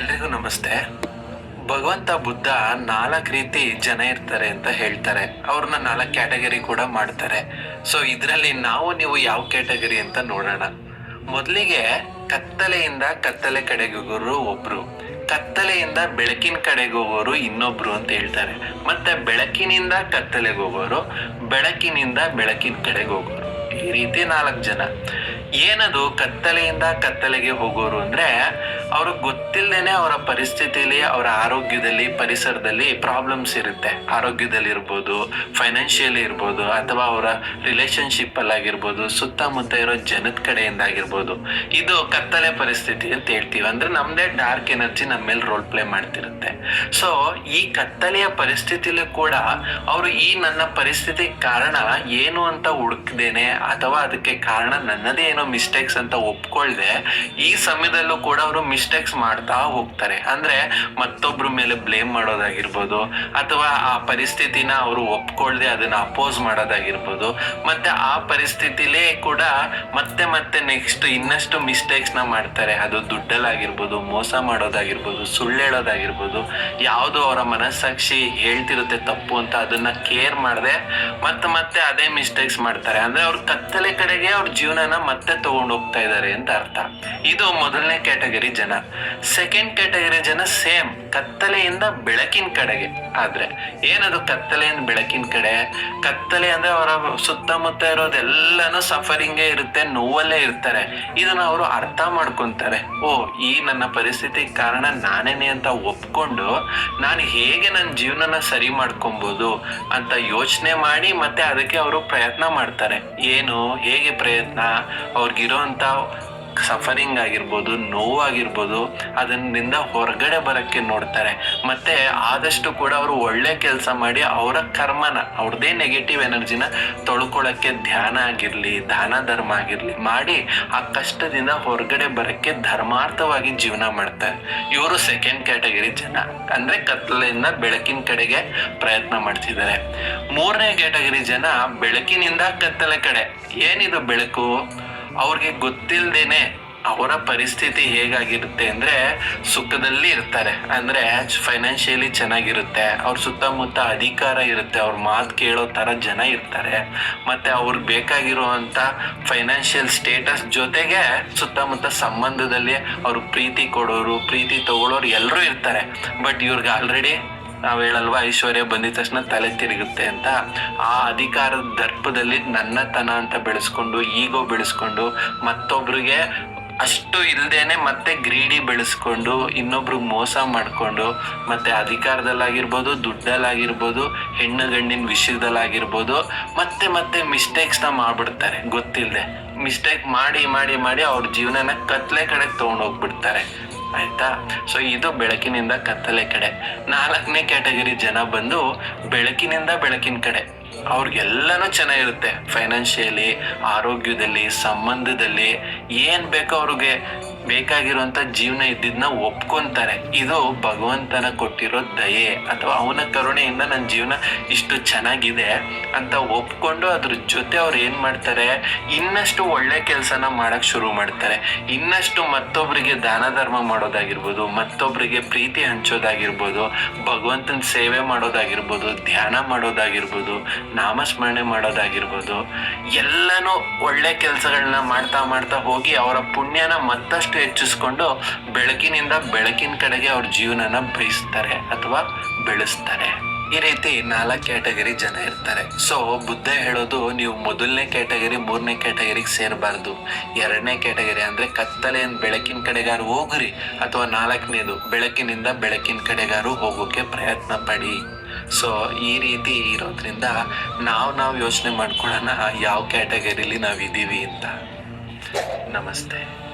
ಎಲ್ರಿಗೂ ನಮಸ್ತೆ. ಭಗವಂತ, ಬುದ್ಧ, ನಾಲ್ಕು ರೀತಿ ಜನ ಇರ್ತಾರೆ ಅಂತ ಹೇಳ್ತಾರೆ. ಅವ್ರನ್ನ ನಾಲ್ಕು ಕ್ಯಾಟಗರಿ ಕೂಡ ಮಾಡ್ತಾರೆ. ಸೊ, ಇದರಲ್ಲಿ ನಾವು, ನೀವು ಯಾವ ಕ್ಯಾಟಗರಿ ಅಂತ ನೋಡೋಣ. ಮೊದಲಿಗೆ ಕತ್ತಲೆಯಿಂದ ಕತ್ತಲೆ ಕಡೆಗೆ ಹೋಗೋರು ಒಬ್ರು. ಕತ್ತಲೆಯಿಂದ ಬೆಳಕಿನ ಕಡೆಗೆ ಹೋಗೋರು ಇನ್ನೊಬ್ರು ಅಂತ ಹೇಳ್ತಾರೆ. ಮತ್ತೆ ಬೆಳಕಿನಿಂದ ಕತ್ತಲೆಗೆ ಹೋಗೋರು, ಬೆಳಕಿನಿಂದ ಬೆಳಕಿನ ಕಡೆಗೆ ಹೋಗೋರು. ಈ ರೀತಿ ನಾಲ್ಕು ಜನ. ಏನದು ಕತ್ತಲೆಯಿಂದ ಕತ್ತಲೆಗೆ ಹೋಗೋರು ಅಂದ್ರೆ ಅವ್ರಿಗೆ ಗೊತ್ತಿಲ್ಲದೇನೆ ಅವರ ಪರಿಸ್ಥಿತಿಲಿ, ಅವರ ಆರೋಗ್ಯದಲ್ಲಿ, ಪರಿಸರದಲ್ಲಿ ಪ್ರಾಬ್ಲಮ್ಸ್ ಇರುತ್ತೆ. ಆರೋಗ್ಯದಲ್ಲಿ ಇರ್ಬೋದು ಫೈನಾನ್ಷಿಯಲಿ ಇರ್ಬೋದು, ಅಥವಾ ಅವರ ರಿಲೇಶನ್ಶಿಪ್ ಅಲ್ಲಿ ಆಗಿರ್ಬೋದು ಸುತ್ತಮುತ್ತ ಇರೋ ಜನದ ಕಡೆಯಿಂದ ಆಗಿರ್ಬೋದು ಇದು ಕತ್ತಲೆ ಪರಿಸ್ಥಿತಿ ಅಂತ ಹೇಳ್ತೀವಿ. ಅಂದ್ರೆ ನಮ್ದೇ ಡಾರ್ಕ್ ಎನರ್ಜಿ ನಮ್ಮ ಮೇಲೆ ರೋಲ್ ಪ್ಲೇ ಮಾಡ್ತಿರುತ್ತೆ. ಸೊ ಈ ಕತ್ತಲೆಯ ಪರಿಸ್ಥಿತಿಲೂ ಕೂಡ ಅವರು ಈ ನನ್ನ ಪರಿಸ್ಥಿತಿ ಕಾರಣ ಏನು ಅಂತ ಹುಡುಕ್ದೇನೆ ಅಥವಾ ಅದಕ್ಕೆ ಕಾರಣ ನನ್ನದೇ ಏನೋ ಮಿಸ್ಟೇಕ್ಸ್ ಅಂತ ಒಪ್ಕೊಳ್ದೆ, ಈ ಸಮಯದಲ್ಲೂ ಕೂಡ ಅವರು ಮಿಸ್ಟೇಕ್ಸ್ ಮಾಡ್ತಾ ಹೋಗ್ತಾರೆ. ಅಂದ್ರೆ ಮತ್ತೊಬ್ರ ಮೇಲೆ ಬ್ಲೇಮ್ ಮಾಡೋದಾಗಿರ್ಬೋದು, ಅಥವಾ ಆ ಪರಿಸ್ಥಿತಿನ ಅವರು ಒಪ್ಕೊಳ್ದೆ ಅದನ್ನ ಅಪೋಸ್ ಮಾಡೋದಾಗಿರ್ಬೋದು, ಮತ್ತೆ ಆ ಪರಿಸ್ಥಿತಿಲೇ ಕೂಡ ಮತ್ತೆ ಮತ್ತೆ ನೆಕ್ಸ್ಟ್ ಇನ್ನಷ್ಟು ಮಿಸ್ಟೇಕ್ಸ್ನ ಮಾಡ್ತಾರೆ. ಅದು ದುಡ್ಡಲ್ಲಾಗಿರ್ಬೋದು, ಮೋಸ ಮಾಡೋದಾಗಿರ್ಬೋದು ಸುಳ್ಳು ಹೇಳೋದಾಗಿರ್ಬೋದು ಯಾವುದು ಅವರ ಮನಸ್ಸಾಕ್ಷಿ ಹೇಳ್ತಿರುತ್ತೆ ತಪ್ಪು ಅಂತ ಅದನ್ನ ಕೇರ್ ಮಾಡದೆ, ಮತ್ತೆ ಮತ್ತೆ ಅದೇ ಮಿಸ್ಟೇಕ್ಸ್ ಮಾಡ್ತಾರೆ. ಅಂದ್ರೆ ಅವ್ರ ಕತ್ತಲೆ ಕಡೆಗೆ ಅವ್ರ ಜೀವನನ ಮತ್ತೆ ತಗೊಂಡು ಹೋಗ್ತಾ ಇದ್ದಾರೆ ಅಂತ ಅರ್ಥ. ಇದು ಮೊದಲನೇ ಕ್ಯಾಟಗರಿ ಜನ. ಸೆಕೆಂಡ್ ಕ್ಯಾಟಗರಿ ಜನ ಸೇಮ್, ಕತ್ತಲೆಯಿಂದ ಬೆಳಕಿನ ಕಡೆಗೆ. ಆದ್ರೆ ಏನದು ಕತ್ತಲೆಯಿಂದ ಬೆಳಕಿನ ಕಡೆ? ಕತ್ತಲೆ ಅಂದ್ರೆ ಅವರ ಸುತ್ತಮುತ್ತ ಇರೋದೆಲ್ಲಾನು ಸಫರಿಂಗೇ ಇರುತ್ತೆ, ನೋವಲ್ಲೇ ಇರ್ತಾರೆ. ಇದನ್ನ ಅವರು ಅರ್ಥ ಮಾಡ್ಕೊಂತಾರೆ. ಓ, ಈ ನನ್ನ ಪರಿಸ್ಥಿತಿ ಕಾರಣ ನಾನೇನೆ ಅಂತ ಒಪ್ಕೊಂಡು ನಾನು ಹೇಗೆ ನನ್ನ ಜೀವನನ ಸರಿ ಮಾಡ್ಕೊಬೋದು ಅಂತ ಯೋಚನೆ ಮಾಡಿ ಮತ್ತೆ ಅದಕ್ಕೆ ಅವರು ಪ್ರಯತ್ನ ಮಾಡ್ತಾರೆ. ಏನು? ಹೇಗೆ ಪ್ರಯತ್ನ? ಅವ್ರಿಗಿರೋಂಥ ಸಫರಿಂಗ್ ಆಗಿರ್ಬೋದು, ನೋವಾಗಿರ್ಬೋದು, ಅದನ್ನಿಂದ ಹೊರಗಡೆ ಬರೋಕ್ಕೆ ನೋಡ್ತಾರೆ. ಮತ್ತೆ ಆದಷ್ಟು ಕೂಡ ಅವರು ಒಳ್ಳೆ ಕೆಲಸ ಮಾಡಿ ಅವರ ಕರ್ಮನ ಅವ್ರದ್ದೇ ನೆಗೆಟಿವ್ ಎನರ್ಜಿನ ತೊಳ್ಕೊಳ್ಳೋಕ್ಕೆ ಧ್ಯಾನ ಆಗಿರಲಿ, ದಾನ ಧರ್ಮ ಆಗಿರಲಿ ಮಾಡಿ ಆ ಕಷ್ಟದಿಂದ ಹೊರಗಡೆ ಬರೋಕ್ಕೆ ಧರ್ಮಾರ್ಥವಾಗಿ ಜೀವನ ಮಾಡ್ತಾರೆ. ಇವರು ಸೆಕೆಂಡ್ ಕ್ಯಾಟಗರಿ ಜನ. ಅಂದ್ರೆ ಕತ್ತಲೆಯಿಂದ ಬೆಳಕಿನ ಕಡೆಗೆ ಪ್ರಯತ್ನ ಮಾಡ್ತಿದ್ದಾರೆ. ಮೂರನೇ ಕ್ಯಾಟಗರಿ ಜನ ಬೆಳಕಿನಿಂದ ಕತ್ತಲೆ ಕಡೆ. ಏನಿದು ಬೆಳಕು? ಅವ್ರಿಗೆ ಗೊತ್ತಿಲ್ದೇನೆ ಅವರ ಪರಿಸ್ಥಿತಿ ಹೇಗಾಗಿರುತ್ತೆ ಅಂದ್ರೆ ಸುಖದಲ್ಲಿ ಇರ್ತಾರೆ. ಅಂದ್ರೆ ಫೈನಾನ್ಷಿಯಲಿ ಚೆನ್ನಾಗಿರುತ್ತೆ, ಅವ್ರ ಸುತ್ತಮುತ್ತ ಅಧಿಕಾರ ಇರುತ್ತೆ, ಅವ್ರ ಮಾತು ಕೇಳೋ ಥರ ಜನ ಇರ್ತಾರೆ. ಮತ್ತೆ ಅವ್ರಿಗೆ ಬೇಕಾಗಿರುವಂತ ಫೈನಾನ್ಷಿಯಲ್ ಸ್ಟೇಟಸ್ ಜೊತೆಗೆ ಸುತ್ತಮುತ್ತ ಸಂಬಂಧದಲ್ಲಿ ಅವ್ರ ಪ್ರೀತಿ ಕೊಡೋರು, ಪ್ರೀತಿ ತಗೊಳ್ಳೋರು ಎಲ್ಲರೂ ಇರ್ತಾರೆ. ಬಟ್ ಇವ್ರಿಗೆ ಆಲ್ರೆಡಿ ನಾವ್ ಹೇಳಲ್ವಾ ಐಶ್ವರ್ಯ ಬಂದಿದ ತಕ್ಷಣ ತಲೆ ತಿರುಗುತ್ತೆ ಅಂತ. ಆ ಅಧಿಕಾರದ ದರ್ಪದಲ್ಲಿ ನನ್ನತನ ಅಂತ ಬೆಳೆಸ್ಕೊಂಡು, ಈಗೋ ಬೆಳೆಸ್ಕೊಂಡು, ಮತ್ತೊಬ್ರಿಗೆ ಅಷ್ಟು ಇಲ್ದೇನೆ ಮತ್ತೆ ಗ್ರೀಡಿ ಬೆಳೆಸ್ಕೊಂಡು ಇನ್ನೊಬ್ರಿಗೆ ಮೋಸ ಮಾಡ್ಕೊಂಡು, ಮತ್ತೆ ಅಧಿಕಾರದಲ್ಲಾಗಿರ್ಬೋದು, ದುಡ್ಡಲ್ಲಾಗಿರ್ಬೋದು, ಹೆಣ್ಣು ಗಂಡಿನ ವಿಷಯದಲ್ಲಾಗಿರ್ಬೋದು, ಮತ್ತೆ ಮತ್ತೆ ಮಿಸ್ಟೇಕ್ಸ್ನ ಮಾಡ್ಬಿಡ್ತಾರೆ. ಗೊತ್ತಿಲ್ಲದೆ ಮಿಸ್ಟೇಕ್ ಮಾಡಿ ಮಾಡಿ ಮಾಡಿ ಅವ್ರ ಜೀವನನ ಕತ್ಲೆ ಕಡೆಗೆ ತೊಗೊಂಡು ಹೋಗ್ಬಿಡ್ತಾರೆ ಆಯ್ತಾ? ಸೊ ಇದು ಬೆಳಕಿನಿಂದ ಕತ್ತಲೆ ಕಡೆ. ನಾಲ್ಕನೇ ಕ್ಯಾಟಗರಿ ಜನ ಬಂದು ಬೆಳಕಿನಿಂದ ಬೆಳಕಿನ ಕಡೆ. ಅವ್ರಿಗೆಲ್ಲನೂ ಚೆನ್ನಾಗಿರುತ್ತೆ. ಫೈನಾನ್ಷಿಯಲಿ ಆರೋಗ್ಯದಲ್ಲಿ, ಸಂಬಂಧದಲ್ಲಿ ಏನ್ ಬೇಕೋ ಅವ್ರಿಗೆ. ಬೇಕಾಗಿರುವಂತ ಜೀವನ ಇದ್ದಿದ್ನ ಒಪ್ಕೊಂತಾರೆ. ಇದು ಭಗವಂತನ ಕೊಟ್ಟಿರೋ ದಯೆ ಅಥವಾ ಅವನ ಕರುಣೆಯಿಂದ ನನ್ನ ಜೀವನ ಇಷ್ಟು ಚೆನ್ನಾಗಿದೆ ಅಂತ ಒಪ್ಕೊಂಡು ಅದ್ರ ಜೊತೆ ಅವ್ರು ಏನ್ ಮಾಡ್ತಾರೆ? ಇನ್ನಷ್ಟು ಒಳ್ಳೆ ಕೆಲಸನ ಮಾಡಕ್ ಶುರು ಮಾಡ್ತಾರೆ. ಇನ್ನಷ್ಟು ಮತ್ತೊಬ್ಬರಿಗೆ ದಾನ ಧರ್ಮ ಮಾಡೋದಾಗಿರ್ಬೋದು ಮತ್ತೊಬ್ಬರಿಗೆ ಪ್ರೀತಿ ಹಂಚೋದಾಗಿರ್ಬೋದು, ಭಗವಂತನ ಸೇವೆ ಮಾಡೋದಾಗಿರ್ಬೋದು, ಧ್ಯಾನ ಮಾಡೋದಾಗಿರ್ಬೋದು, ನಾಮಸ್ಮರಣೆ ಮಾಡೋದಾಗಿರ್ಬೋದು, ಎಲ್ಲನೂ ಒಳ್ಳೆ ಕೆಲಸಗಳನ್ನ ಮಾಡ್ತಾ ಮಾಡ್ತಾ ಹೋಗಿ ಅವರ ಪುಣ್ಯನ ಮತ್ತಷ್ಟು ಹೆಚ್ಚಿಸ್ಕೊಂಡು ಬೆಳಕಿನಿಂದ ಬೆಳಕಿನ ಕಡೆಗೆ ಅವ್ರ ಜೀವನನ ಬಯಸ್ತಾರೆ ಅಥವಾ ಬೆಳೆಸ್ತಾರೆ. ಈ ರೀತಿ ನಾಲ್ಕು ಕ್ಯಾಟಗರಿ ಜನ ಇರ್ತಾರೆ. ಸೊ ಬುದ್ಧ ಹೇಳೋದು ನೀವು ಮೊದಲನೇ ಕ್ಯಾಟಗರಿ, ಮೂರನೇ ಕ್ಯಾಟಗರಿಗೆ ಸೇರಬಾರ್ದು. ಎರಡನೇ ಕ್ಯಾಟಗರಿ ಅಂದ್ರೆ ಕತ್ತಲೆಯಿಂದ ಬೆಳಕಿನ ಕಡೆಗಾರು ಹೋಗ್ರಿ ಅಥವಾ ನಾಲ್ಕನೇದು, ಬೆಳಕಿನಿಂದ ಬೆಳಕಿನ ಕಡೆಗಾರು ಹೋಗೋಕೆ ಪ್ರಯತ್ನ ಪಡಿ. ಸೊ ಈ ರೀತಿ ಇರೋದ್ರಿಂದ ನಾವು ನಾವು ಯೋಚನೆ ಮಾಡ್ಕೊಳ್ಳೋಣ, ಯಾವ ಕ್ಯಾಟಗರಿಲಿ ನಾವು ಇದ್ದೀವಿ ಅಂತ. ನಮಸ್ತೆ.